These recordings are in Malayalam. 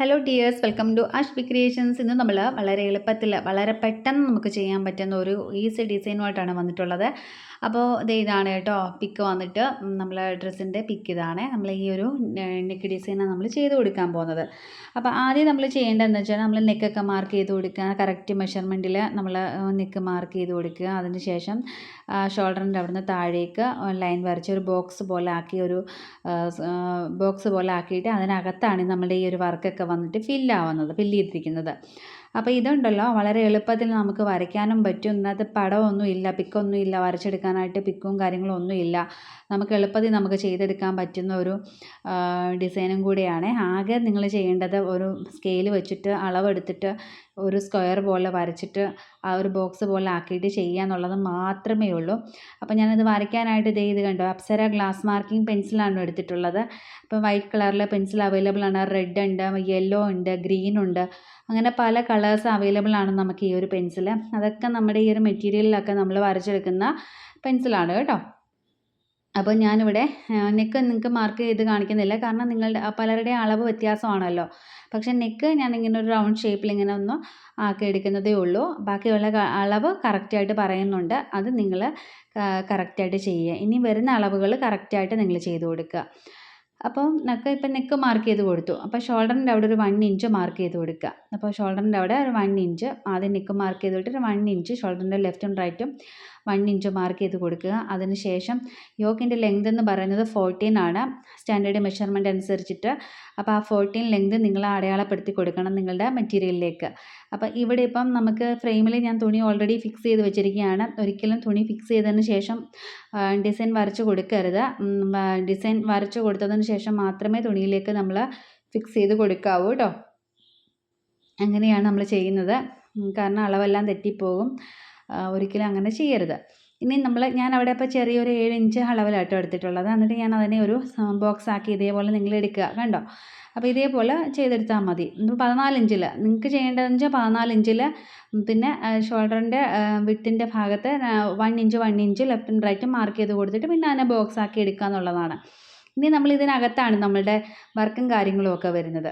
ഹലോ ഡിയേഴ്സ് വെൽക്കം ടു അഷ്ബി ക്രിയേഷൻസ് ഇന്ന് നമ്മൾ വളരെ എളുപ്പത്തിൽ വളരെ പെട്ടെന്ന് നമുക്ക് ചെയ്യാൻ പറ്റുന്ന ഒരു ഈസി ഡിസൈനുമായിട്ടാണ് വന്നിട്ടുള്ളത്. അപ്പോൾ ഇത് ഇതാണ് കേട്ടോ. പിക്ക് വന്നിട്ട് നമ്മൾ ഡ്രസ്സിന്റെ പിക്ക് ഇതാണ്. നമ്മൾ ഈ ഒരു നെക്ക് ഡിസൈനാണ് നമ്മൾ ചെയ്ത് കൊടുക്കാൻ പോകുന്നത്. അപ്പോൾ ആദ്യം നമ്മൾ ചെയ്യേണ്ടതെന്ന് വെച്ചാൽ നമ്മൾ നെക്കൊക്കെ മാർക്ക് ചെയ്ത് കൊടുക്കുക. കറക്റ്റ് മെഷർമെന്റിൽ നമ്മൾ നെക്ക് മാർക്ക് ചെയ്ത് കൊടുക്കുക. അതിന് ശേഷം ഷോൾഡറിന്റെ അവിടുന്ന് താഴേക്ക് ലൈൻ വരച്ച് ഒരു ബോക്സ് പോലെ ആക്കി ഒരു ബോക്സ് പോലെ ആക്കിയിട്ട് അതിനകത്താണ് നമ്മുടെ ഈ ഒരു വർക്കൊക്കെ വന്നിട്ട് ഫില്ലാവുന്നത് ഫില്ല് ചെയ്തിരിക്കുന്നത് അപ്പോൾ ഇതുണ്ടല്ലോ വളരെ എളുപ്പത്തിൽ നമുക്ക് വരയ്ക്കാനും പറ്റും. ഇന്നത്തെ പടമൊന്നും ഇല്ല പിക്കൊന്നും ഇല്ല വരച്ചെടുക്കാനായിട്ട് പിക്കും കാര്യങ്ങളും ഒന്നും ഇല്ല നമുക്ക് എളുപ്പത്തിൽ നമുക്ക് ചെയ്തെടുക്കാൻ പറ്റുന്ന ഒരു ഡിസൈനും കൂടിയാണ്. ആകെ നിങ്ങൾ ചെയ്യേണ്ടത് ഒരു സ്കെയിൽ വെച്ചിട്ട് അളവെടുത്തിട്ട് ഒരു സ്ക്വയർ പോലെ വരച്ചിട്ട് ആ ഒരു ബോക്സ് പോലെ ആക്കിയിട്ട് ചെയ്യുക എന്നുള്ളത് മാത്രമേ ഉള്ളൂ. അപ്പോൾ ഞാനത് വരയ്ക്കാനായിട്ട് ഇതേ ഇത് കണ്ടു? അപ്സര ഗ്ലാസ് മാർക്കിംഗ് പെൻസിലാണ് എടുത്തിട്ടുള്ളത്. അപ്പോൾ വൈറ്റ് കളറിലെ പെൻസിൽ അവൈലബിൾ ആണ്. റെഡ് ഉണ്ട് യെല്ലോ ഉണ്ട് ഗ്രീൻ ഉണ്ട്. അങ്ങനെ പല കളേഴ്സ് അവൈലബിൾ ആണ് നമുക്ക് ഈ ഒരു പെൻസിൽ അതൊക്കെ നമ്മുടെ ഈ ഒരു മെറ്റീരിയലിലൊക്കെ നമ്മൾ വരച്ചെടുക്കുന്ന പെൻസിലാണ് കേട്ടോ. അപ്പോൾ ഞാനിവിടെ നെക്ക് നിങ്ങൾക്ക് മാർക്ക് ചെയ്ത് കാണിക്കുന്നില്ല. കാരണം നിങ്ങളുടെ പലരുടെയും അളവ് വ്യത്യാസമാണല്ലോ. പക്ഷേ നെക്ക് ഞാൻ ഇങ്ങനെ ഒരു റൗണ്ട് ഷേപ്പിൽ ഇങ്ങനെ ഒന്ന് ആക്കി എടുക്കുന്നതേ ഉള്ളൂ. ബാക്കിയുള്ള അളവ് കറക്റ്റായിട്ട് പറയുന്നുണ്ട്. അത് നിങ്ങൾ കറക്റ്റായിട്ട് ചെയ്യുക. ഇനി വരുന്ന അളവുകൾ കറക്റ്റായിട്ട് നിങ്ങൾ ചെയ്ത് കൊടുക്കുക. അപ്പോൾ നെക്ക് ഇപ്പം നെക്ക് മാർക്ക് ചെയ്ത് കൊടുത്തു. അപ്പോൾ ഷോൾഡറിന്റെ അവിടെ ഒരു വൺ ഇഞ്ച് മാർക്ക് ചെയ്ത് കൊടുക്കുക. അപ്പോൾ ഷോൾഡറിന്റെ അവിടെ ഒരു വൺ ഇഞ്ച് ആദ്യം നെക്ക് മാർക്ക് ചെയ്ത് കൊടുത്തിട്ട് വൺ ഇഞ്ച് ഷോൾഡറിന്റെ ലെഫ്റ്റും റൈറ്റും വൺ ഇഞ്ച് മാർക്ക് ചെയ്ത് കൊടുക്കുക. അതിനുശേഷം യോക്കിന്റെ ലെങ്ത് എന്ന് പറയുന്നത് ഫോർട്ടീൻ ആണ്. സ്റ്റാൻഡേർഡ് മെഷർമെന്റ് അനുസരിച്ചിട്ട് അപ്പോൾ ആ ഫോർട്ടീൻ ലെങ്ത് നിങ്ങൾ അടയാളപ്പെടുത്തി കൊടുക്കണം നിങ്ങളുടെ മെറ്റീരിയലിലേക്ക് അപ്പോൾ ഇവിടെ ഇപ്പം നമുക്ക് ഫ്രെയിമിൽ ഞാൻ തുണി ഓൾറെഡി ഫിക്സ് ചെയ്ത് വെച്ചിരിക്കുകയാണ്. ഒരിക്കലും തുണി ഫിക്സ് ചെയ്തതിന് ശേഷം ഡിസൈൻ വരച്ച് കൊടുക്കരുത്. ഡിസൈൻ വരച്ച് കൊടുത്തതിന് ശേഷം മാത്രമേ തുണിയിലേക്ക് നമ്മൾ ഫിക്സ് ചെയ്ത് കൊടുക്കാവൂ കേട്ടോ അങ്ങനെയാണ് നമ്മൾ ചെയ്യുന്നത്. കാരണം അളവെല്ലാം തെറ്റിപ്പോകും. ഒരിക്കലും അങ്ങനെ ചെയ്യരുത്. ഇനി നമ്മൾ ഞാൻ അവിടെ ഇപ്പോൾ ചെറിയൊരു ഏഴ് ഇഞ്ച് അളവിലാട്ടോ എടുത്തിട്ടുള്ളത്. എന്നിട്ട് ഞാൻ അതിനെ ഒരു ബോക്സ് ആക്കി ഇതേപോലെ നിങ്ങൾ എടുക്കുക കണ്ടോ? അപ്പോൾ ഇതേപോലെ ചെയ്തെടുത്താൽ മതി. പതിനാല് ഇഞ്ചിൽ നിങ്ങൾക്ക് ചെയ്യേണ്ടതെന്ന് വെച്ചാൽ പതിനാല് ഇഞ്ചിൽ പിന്നെ ഷോൾഡറിന്റെ വിട്ടിന്റെ ഭാഗത്ത് വൺ ഇഞ്ച് വൺ ഇഞ്ച് ലെഫ്റ്റും റൈറ്റും മാർക്ക് ചെയ്ത് കൊടുത്തിട്ട് പിന്നെ അതിനെ ബോക്സ് ആക്കി എടുക്കുക എന്നുള്ളതാണ്. ഇനി നമ്മൾ ഇതിനകത്താണ് നമ്മളുടെ വർക്കും കാര്യങ്ങളും ഒക്കെ വരുന്നത്.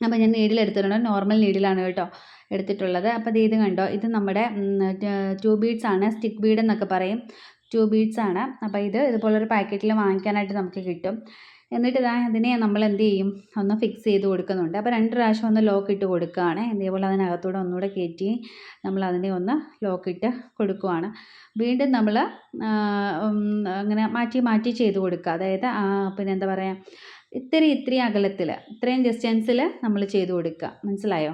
അപ്പോൾ ഞാൻ നീഡിലെടുത്തിട്ടുണ്ട് നോർമൽ നീഡിലാണ് കേട്ടോ. എടുത്തിട്ടുള്ളത്. അപ്പോൾ ഇത് കണ്ടോ? ഇത് നമ്മുടെ ടു ബീഡ്സ് ആണ്. സ്റ്റിക്ക് ബീഡ് എന്നൊക്കെ പറയും. ടു ബീഡ്സ് ആണ്. അപ്പോൾ ഇത് ഇതുപോലൊരു പാക്കറ്റിൽ വാങ്ങിക്കാനായിട്ട് നമുക്ക് കിട്ടും. എന്നിട്ട് ഇതാ അതിനെ നമ്മൾ എന്ത് ചെയ്യും? ഒന്ന് ഫിക്സ് ചെയ്ത് കൊടുക്കുന്നുണ്ട്. അപ്പോൾ രണ്ട് പ്രാവശ്യം ഒന്ന് ലോക്ക് ഇട്ട് കൊടുക്കുകയാണ്. ഇതേപോലെ അതിനകത്തൂടെ ഒന്നുകൂടെ കയറ്റി നമ്മൾ അതിനെ ഒന്ന് ലോക്ക് ഇട്ട് കൊടുക്കുവാണ്. വീണ്ടും നമ്മൾ അങ്ങനെ മാറ്റി മാറ്റി ചെയ്ത് കൊടുക്കുക. അതായത് പിന്നെ എന്താ പറയുക ഇത്തിരി ഇത്തിരി അകലത്തിൽ ഇത്രയും ഡിസ്റ്റൻസിൽ നമ്മൾ ചെയ്ത് കൊടുക്കുക. മനസ്സിലായോ?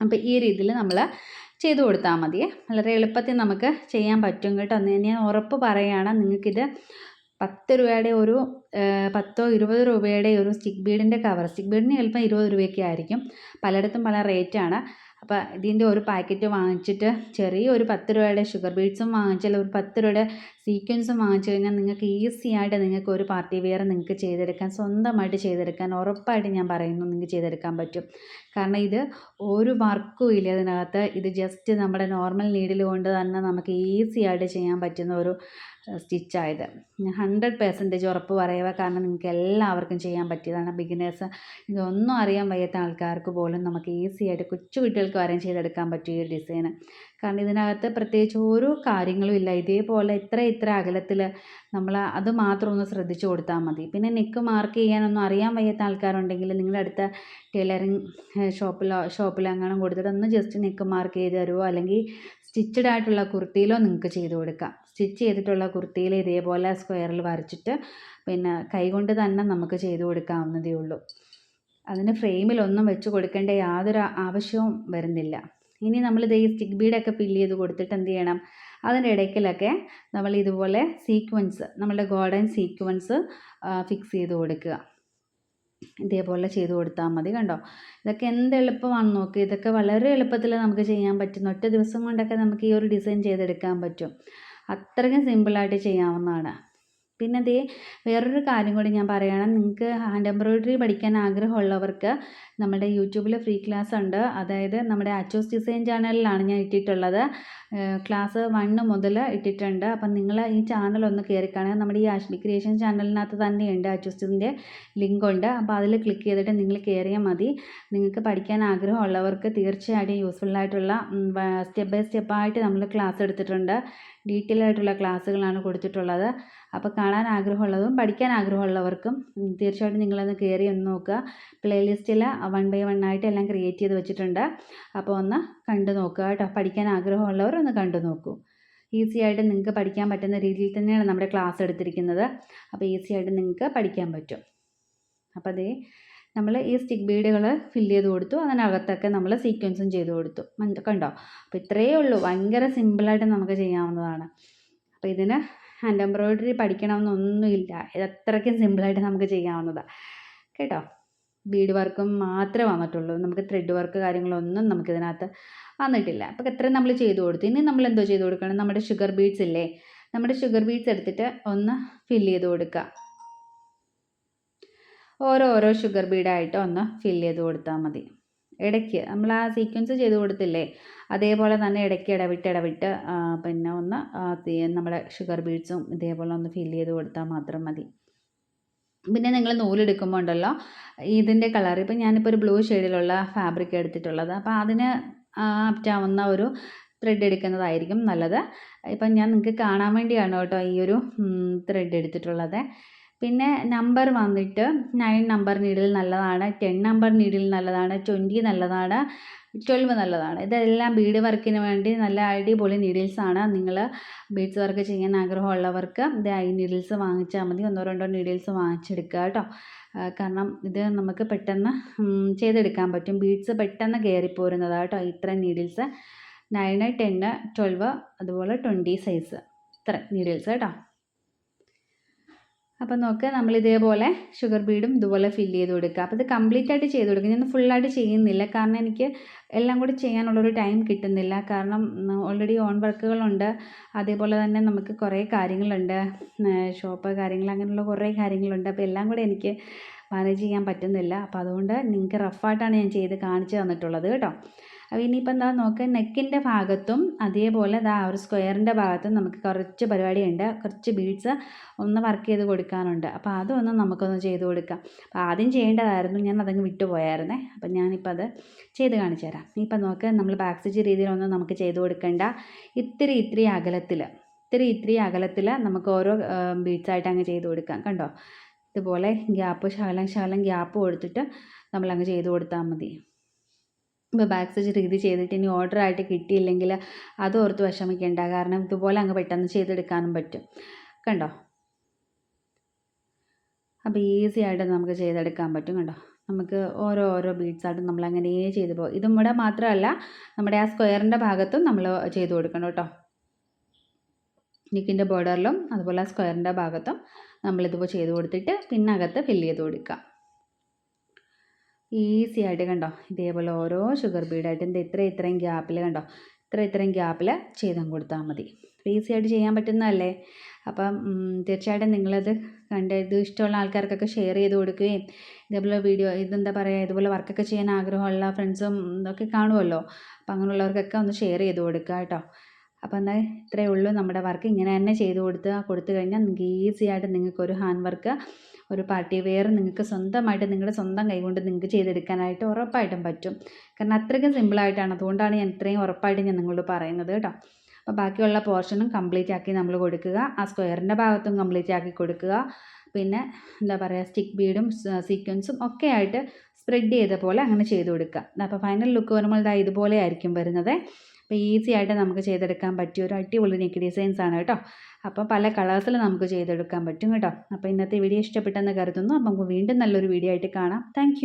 അപ്പോൾ ഈ രീതിയിൽ നമ്മൾ ചെയ്തു കൊടുത്താൽ മതി വളരെ എളുപ്പത്തിൽ നമുക്ക് ചെയ്യാൻ പറ്റും കേട്ടോ. ഞാൻ ഉറപ്പ് പറയുകയാണ് നിങ്ങൾക്കിത് പത്ത് രൂപയുടെ ഒരു പത്തോ ഇരുപത് രൂപയുടെ ഒരു സ്റ്റിക്ക് ബീഡിന്റെ കവർ സ്റ്റിക്ക് ബീഡിന് ചിലപ്പോൾ ഇരുപത് രൂപയൊക്കെ ആയിരിക്കും. പലയിടത്തും പല റേറ്റാണ് അപ്പോൾ ഇതിന്റെ ഒരു പാക്കറ്റ് വാങ്ങിച്ചിട്ട് ചെറിയ ഒരു പത്ത് രൂപയുടെ ഷുഗർ ബീഡ്സും വാങ്ങിച്ചാൽ ഒരു പത്ത് രൂപയുടെ സീക്വൻസും വാങ്ങിച്ചു കഴിഞ്ഞാൽ നിങ്ങൾക്ക് ഈസി ആയിട്ട് നിങ്ങൾക്ക് ഒരു പാർട്ടി വെയർ നിങ്ങൾക്ക് ചെയ്തെടുക്കാൻ സ്വന്തമായിട്ട് ചെയ്തെടുക്കാൻ ഉറപ്പായിട്ട് ഞാൻ പറയുന്നു നിങ്ങൾക്ക് ചെയ്തെടുക്കാൻ പറ്റും. കാരണം ഇത് ഒരു വർക്കും ഇല്ല ഇതിനകത്ത്. ഇത് ജസ്റ്റ് നമ്മുടെ നോർമൽ നീഡിൽ കൊണ്ട് തന്നെ നമുക്ക് ഈസി ആയിട്ട് ചെയ്യാൻ പറ്റുന്ന ഒരു സ്റ്റിച്ചായത്. ഹൺഡ്രഡ് പെർസെന്റേജ് ഉറപ്പ് പറയുക കാരണം നിങ്ങൾക്ക് എല്ലാവർക്കും ചെയ്യാൻ പറ്റിയതാണ്. ബിഗിനേഴ്സ് ഇതൊന്നും അറിയാൻ വയ്യാത്ത ആൾക്കാർക്ക് പോലും നമുക്ക് ഈസി ആയിട്ട് കൊച്ചു കുട്ടികൾക്ക് വരെയും ചെയ്തെടുക്കാൻ പറ്റിയ ഒരു ഡിസൈൻ കാരണം ഇതിനകത്ത് പ്രത്യേകിച്ച് ഓരോ കാര്യങ്ങളും ഇല്ല. ഇതേപോലെ ഇത്ര ഇത്ര അകലത്തിൽ നമ്മൾ അത് മാത്രം ഒന്ന് ശ്രദ്ധിച്ചു കൊടുത്താൽ മതി. പിന്നെ നെക്ക് മാർക്ക് ചെയ്യാനൊന്നും അറിയാൻ വയ്യാത്ത ആൾക്കാരുണ്ടെങ്കിൽ നിങ്ങളുടെ അടുത്ത ടൈലറിങ് ഷോപ്പിലോ ഷോപ്പിലോ അങ്ങനെ കൊടുത്തിട്ട് ഒന്ന് ജസ്റ്റ് നെക്ക് മാർക്ക് ചെയ്ത് തരുമോ അല്ലെങ്കിൽ സ്റ്റിച്ചഡ് ആയിട്ടുള്ള കുർത്തിയിലോ നിങ്ങൾക്ക് ചെയ്ത് കൊടുക്കാം. സ്റ്റിച്ച് ചെയ്തിട്ടുള്ള കുർത്തിയിൽ ഇതേപോലെ സ്ക്വയറിൽ വരച്ചിട്ട് പിന്നെ കൈകൊണ്ട് തന്നെ നമുക്ക് ചെയ്ത് കൊടുക്കാവുന്നതേ ഉള്ളൂ. അതിന് ഫ്രെയിമിലൊന്നും വെച്ച് കൊടുക്കേണ്ട യാതൊരു ആവശ്യവും വരുന്നില്ല. ഇനി നമ്മൾ ഇത് ഈ സ്റ്റിക്ക് ബീഡൊക്കെ ഫില്ല് ചെയ്ത് കൊടുത്തിട്ട് എന്ത് ചെയ്യണം? അതിന്റെ ഇടയ്ക്കിലൊക്കെ നമ്മൾ ഇതുപോലെ സീക്വൻസ് നമ്മളുടെ ഗോൾഡൻ സീക്വൻസ് ഫിക്സ് ചെയ്ത് കൊടുക്കുക. ഇതേപോലെ ചെയ്ത് കൊടുത്താൽ മതി കണ്ടോ? ഇതൊക്കെ എന്ത് എളുപ്പമാണ് നോക്കുക ഇതൊക്കെ വളരെ എളുപ്പത്തിൽ നമുക്ക് ചെയ്യാൻ പറ്റുന്ന ഒറ്റ ദിവസം കൊണ്ടൊക്കെ നമുക്ക് ഈ ഒരു ഡിസൈൻ ചെയ്തെടുക്കാൻ പറ്റും. അത്രയ്ക്കും സിമ്പിളായിട്ട് ചെയ്യാവുന്നതാണ്. പിന്നെ ദേ വേറൊരു കാര്യം കൂടി ഞാൻ പറയണം. നിങ്ങൾക്ക് ഹാൻഡ് എംബ്രോയിഡറി പഠിക്കാൻ ആഗ്രഹമുള്ളവർക്ക് നമ്മുടെ യൂട്യൂബിൽ ഫ്രീ ക്ലാസ് ഉണ്ട്. അതായത് നമ്മുടെ അച്ചോസ് ഡിസൈൻ ചാനലിലാണ് ഞാൻ ഇട്ടിട്ടുള്ളത്. ക്ലാസ് വണ്ണ് മുതൽ ഇട്ടിട്ടുണ്ട്. അപ്പം നിങ്ങൾ ഈ ചാനൽ ഒന്ന് കയറി കാണുക. നമ്മുടെ ഈ ആഷ്മി ക്രിയേഷൻ ചാനലിനകത്ത് തന്നെയുണ്ട് അച്ചോസിന്റെ ലിങ്ക് ഉണ്ട്. അപ്പോൾ അതിൽ ക്ലിക്ക് ചെയ്തിട്ട് നിങ്ങൾ കയറിയാൽ മതി. നിങ്ങൾക്ക് പഠിക്കാൻ ആഗ്രഹമുള്ളവർക്ക് തീർച്ചയായിട്ടും യൂസ്ഫുൾ ആയിട്ടുള്ള സ്റ്റെപ്പ് ബൈ സ്റ്റെപ്പായിട്ട് നമ്മൾ ക്ലാസ് എടുത്തിട്ടുണ്ട്. ഡീറ്റെയിൽ ആയിട്ടുള്ള ക്ലാസ്സുകളാണ് കൊടുത്തിട്ടുള്ളത്. അപ്പോൾ കാണാൻ ആഗ്രഹമുള്ളതും പഠിക്കാൻ ആഗ്രഹമുള്ളവർക്കും തീർച്ചയായിട്ടും നിങ്ങളൊന്ന് കയറി ഒന്ന് നോക്കുക. പ്ലേലിസ്റ്റിൽ വൺ ബൈ വൺ ആയിട്ട് എല്ലാം ക്രിയേറ്റ് ചെയ്ത് വെച്ചിട്ടുണ്ട്. അപ്പോൾ ഒന്ന് കണ്ടു നോക്കുക കേട്ടോ. പഠിക്കാൻ ആഗ്രഹമുള്ളവർ ഒന്ന് കണ്ടു നോക്കൂ. ഈസി ആയിട്ട് നിങ്ങൾക്ക് പഠിക്കാൻ പറ്റുന്ന രീതിയിൽ തന്നെയാണ് നമ്മുടെ ക്ലാസ് എടുത്തിരിക്കുന്നത്. അപ്പോൾ ഈസി ആയിട്ട് നിങ്ങൾക്ക് പഠിക്കാൻ പറ്റും. അപ്പോൾ അതേ നമ്മൾ ഈ സ്റ്റിക്ക് ബീഡുകൾ ഫില്ല് ചെയ്ത് കൊടുത്തു. അതിനകത്തൊക്കെ നമ്മൾ സീക്വൻസും ചെയ്ത് കൊടുത്തു. കണ്ടോ? അപ്പോൾ ഇത്രയേ ഉള്ളൂ. ഭയങ്കര സിമ്പിളായിട്ട് നമുക്ക് ചെയ്യാവുന്നതാണ്. അപ്പോൾ ഇതിന് ഹാൻഡ് എംബ്രോയിഡറി പഠിക്കണമെന്നൊന്നുമില്ല. ഇത് അത്രയ്ക്കും സിമ്പിളായിട്ട് നമുക്ക് ചെയ്യാവുന്നതാണ് കേട്ടോ? ബീഡ് വർക്കും മാത്രമേ വന്നിട്ടുള്ളൂ. നമുക്ക് ത്രെഡ് വർക്ക് കാര്യങ്ങളൊന്നും നമുക്കിതിനകത്ത് വന്നിട്ടില്ല. അപ്പോൾ എത്ര നമ്മൾ ചെയ്തു കൊടുത്തു. ഇനി നമ്മൾ എന്തോ ചെയ്തു കൊടുക്കണം? നമ്മുടെ ഷുഗർ ബീഡ്സ് ഇല്ലേ? നമ്മുടെ ഷുഗർ ബീഡ്സ് എടുത്തിട്ട് ഒന്ന് ഫില്ല് ചെയ്ത് കൊടുക്കുക ഓരോ ഓരോ ഷുഗർ ബീഡായിട്ട് ഒന്ന് ഫില്ല് ചെയ്ത് കൊടുത്താൽ മതി. ഇടയ്ക്ക്. നമ്മൾ ആ സീക്വൻസ് ചെയ്ത് കൊടുത്തില്ലേ? അതേപോലെ തന്നെ ഇടയ്ക്ക് ഇടവിട്ട് ഇടവിട്ട് പിന്നെ ഒന്ന് നമ്മുടെ ഷുഗർ ബീഡ്സും ഇതേപോലെ ഒന്ന് ഫില്ല് ചെയ്ത് കൊടുത്താൽ മാത്രം മതി. പിന്നെ നിങ്ങൾ നൂലെടുക്കുമ്പോൾ ഉണ്ടല്ലോ ഇതിന്റെ കളർ ഇപ്പം ഞാനിപ്പോൾ ഒരു ബ്ലൂ ഷെയ്ഡിലുള്ള ഫാബ്രിക് എടുത്തിട്ടുള്ളത്. അപ്പോൾ അതിന് ആപ്റ്റാവുന്ന ഒരു ത്രെഡ് എടുക്കുന്നതായിരിക്കും നല്ലത്. ഇപ്പം ഞാൻ നിങ്ങൾക്ക് കാണാൻ വേണ്ടിയാണ് കേട്ടോ ഈ ഒരു ത്രെഡ് എടുത്തിട്ടുള്ളത്. പിന്നെ നമ്പർ വന്നിട്ട് നയൻ നമ്പർ നീഡിൽ നല്ലതാണ് ടെൻ നമ്പർ നീഡിൽ നല്ലതാണ് ട്വന്റി നല്ലതാണ് ട്വൽവ് നല്ലതാണ്. ഇതെല്ലാം ബീഡ് വർക്കിന് വേണ്ടി നല്ല അടിപൊളി നീഡിൽസാണ് നിങ്ങൾ ബീഡ്സ് വർക്ക് ചെയ്യാൻ ആഗ്രഹമുള്ളവർക്ക് ഇത് ഈ നീഡിൽസ് വാങ്ങിച്ചാൽ മതി. ഒന്നോ രണ്ടോ നീഡിൽസ് വാങ്ങിച്ചെടുക്കുക കേട്ടോ. കാരണം ഇത് നമുക്ക് പെട്ടെന്ന് ചെയ്തെടുക്കാൻ പറ്റും. ബീഡ്സ് പെട്ടെന്ന് കയറിപ്പോരുന്നതാണ് കേട്ടോ ഇത്ര നീഡിൽസ് നയന് ടെന്ന് ട്വൽവ് അതുപോലെ ട്വന്റി സൈസ് ഇത്ര നീഡിൽസ് കേട്ടോ. അപ്പോൾ നോക്ക് നമ്മൾ ഇതേപോലെ ഷുഗർ ബീഡും ഇതുപോലെ ഫില്ല് ചെയ്ത് കൊടുക്കുക. അപ്പോൾ ഇത് കംപ്ലീറ്റ് ആയിട്ട് ചെയ്ത് കൊടുക്കുക. ഞാൻ ഫുള്ളായിട്ട് ചെയ്യുന്നില്ല. കാരണം എനിക്ക് എല്ലാം കൂടി ചെയ്യാനുള്ളൊരു ടൈം കിട്ടുന്നില്ല. കാരണം ഓൾറെഡി ഓൺ വർക്കുകളുണ്ട് അതേപോലെ തന്നെ നമുക്ക് കുറേ കാര്യങ്ങളുണ്ട്. ഷോപ്പ് കാര്യങ്ങൾ അങ്ങനെയുള്ള കുറേ കാര്യങ്ങളുണ്ട്. അപ്പോൾ എല്ലാം കൂടി എനിക്ക് മാനേജ് ചെയ്യാൻ പറ്റുന്നില്ല. അപ്പോൾ അതുകൊണ്ട് നിങ്ങൾക്ക് റഫായിട്ടാണ് ഞാൻ ചെയ്ത് കാണിച്ചു തന്നിട്ടുള്ളത് കേട്ടോ. അപ്പോൾ ഇനിയിപ്പോൾ എന്താ നോക്കുക നെക്കിന്റെ ഭാഗത്തും അതേപോലെ ഇതാ ഒരു സ്ക്വയറിന്റെ ഭാഗത്തും നമുക്ക് കുറച്ച് പരിപാടിയുണ്ട്. കുറച്ച് ബീഡ്സ് ഒന്ന് വർക്ക് ചെയ്ത് കൊടുക്കാനുണ്ട്. അപ്പോൾ അതൊന്ന് നമുക്കൊന്ന് ചെയ്ത് കൊടുക്കാം. അപ്പോൾ ആദ്യം ചെയ്യേണ്ടതായിരുന്നു ഞാൻ അതങ്ങ് വിട്ടുപോയായിരുന്നേ അപ്പോൾ ഞാനിപ്പോൾ അത് ചെയ്ത് കാണിച്ചു തരാം. ഇപ്പം നോക്ക് നമ്മൾ ബാക്ക് സ്റ്റിച്ച് രീതിയിലൊന്നും നമുക്ക് ചെയ്ത് കൊടുക്കേണ്ട. ഇത്തിരി ഇത്തിരി അകലത്തിൽ ഇത്തിരി ഇത്തിരി അകലത്തിൽ നമുക്ക് ഓരോ ബീഡ്സായിട്ട് അങ്ങ് ചെയ്ത് കൊടുക്കാം. കണ്ടോ? ഇതുപോലെ ഗ്യാപ്പ് ശകലം ശകലം ഗ്യാപ്പ് കൊടുത്തിട്ട് നമ്മളങ്ങ് ചെയ്ത് കൊടുത്താൽ മതി. ഇപ്പോൾ ബാക്ക് സ്റ്റിച്ച് രീതി ചെയ്തിട്ട് ഇനി ഓർഡർ ആയിട്ട് കിട്ടിയില്ലെങ്കിൽ അത് ഓർത്ത് വിഷമിക്കേണ്ട. കാരണം ഇതുപോലെ അങ്ങ് പെട്ടെന്ന് ചെയ്തെടുക്കാനും പറ്റും. കണ്ടോ? അപ്പോൾ ഈസി ആയിട്ട് നമുക്ക് ചെയ്തെടുക്കാൻ പറ്റും കണ്ടോ? നമുക്ക് ഓരോ ഓരോ ബീഡ്സ് ആയിട്ട് നമ്മൾ അങ്ങനെ ചെയ്തു പോകും ഇതും ഇവിടെ മാത്രമല്ല നമ്മുടെ ആ സ്ക്വയറിന്റെ ഭാഗത്തും നമ്മൾ ചെയ്ത് കൊടുക്കണം കേട്ടോ. നിക്കിന്റെ ബോർഡറിലും അതുപോലെ ആ സ്ക്വയറിന്റെ ഭാഗത്തും നമ്മളിതുപോലെ ചെയ്ത് കൊടുത്തിട്ട് പിന്നകത്ത് ഫില്ല് ചെയ്ത് കൊടുക്കുക ഈസി ആയിട്ട് കണ്ടോ? ഇതേപോലെ ഓരോ ഷുഗർ ബീഡായിട്ട് എന്താ ഇത്ര ഇത്രയും ഗ്യാപ്പിൽ കണ്ടോ? ഇത്ര ഇത്രയും ഗ്യാപ്പിൽ ചെയ്തും കൊടുത്താൽ മതി. ഈസി ആയിട്ട് ചെയ്യാൻ പറ്റുന്നതല്ലേ? അപ്പം തീർച്ചയായിട്ടും നിങ്ങളത് കണ്ട് ഇത് ഇഷ്ടമുള്ള ആൾക്കാർക്കൊക്കെ ഷെയർ ചെയ്ത് കൊടുക്കുകയും ഇതേപോലെ വീഡിയോ ഇതെന്താ പറയുക ഇതുപോലെ വർക്കൊക്കെ ചെയ്യാൻ ആഗ്രഹമുള്ള ഫ്രണ്ട്സും ഇതൊക്കെ കാണുമല്ലോ അപ്പം അങ്ങനെയുള്ളവർക്കൊക്കെ ഒന്ന് ഷെയർ ചെയ്ത് കൊടുക്കുക കേട്ടോ. അപ്പോൾ എന്നാൽ ഇത്രയേ ഉള്ളൂ. നമ്മുടെ വർക്ക് ഇങ്ങനെ തന്നെ ചെയ്ത് കൊടുത്ത് കൊടുത്തു കഴിഞ്ഞാൽ നിങ്ങൾക്ക് ഈസി ആയിട്ട് നിങ്ങൾക്കൊരു ഹാൻഡ് വർക്ക് ഒരു പാർട്ടി വെയർ നിങ്ങൾക്ക് സ്വന്തമായിട്ട് നിങ്ങളുടെ സ്വന്തം കൈകൊണ്ട് നിങ്ങൾക്ക് ചെയ്തെടുക്കാനായിട്ട് ഉറപ്പായിട്ടും പറ്റും. കാരണം അത്രയ്ക്കും സിമ്പിളായിട്ടാണ് അതുകൊണ്ടാണ് ഞാൻ ഇത്രയും ഉറപ്പായിട്ട് ഞാൻ നിങ്ങളോട് പറയുന്നത് കേട്ടോ. അപ്പോൾ ബാക്കിയുള്ള പോർഷനും കംപ്ലീറ്റ് ആക്കി നമ്മൾ കൊടുക്കുക. ആ സ്ക്വയറിന്റെ ഭാഗത്തും കംപ്ലീറ്റ് ആക്കി കൊടുക്കുക. പിന്നെ എന്താ പറയുക സ്റ്റിക്ക് ബീഡും സീക്വൻസും ഒക്കെ ആയിട്ട് സ്പ്രെഡ് ചെയ്ത പോലെ അങ്ങനെ ചെയ്ത് കൊടുക്കുക. അപ്പോൾ ഫൈനൽ ലുക്ക് വരുമ്പോൾ ഇതാ ഇതുപോലെ ആയിരിക്കും വരുന്നത്. അപ്പോൾ ഈസി ആയിട്ട് നമുക്ക് ചെയ്തെടുക്കാൻ പറ്റിയ ഒരു അടിപൊളി നെക്ക് ഡിസൈൻസ് ആണ് കേട്ടോ. അപ്പോൾ പല കളേഴ്സിൽ നമുക്ക് ചെയ്തെടുക്കാൻ പറ്റും കേട്ടോ. അപ്പോൾ ഇന്നത്തെ വീഡിയോ ഇഷ്ടപ്പെട്ടെന്ന് കരുതുന്നു. അപ്പോൾ നമുക്ക് വീണ്ടും നല്ലൊരു വീഡിയോ ആയിട്ട് കാണാം. താങ്ക്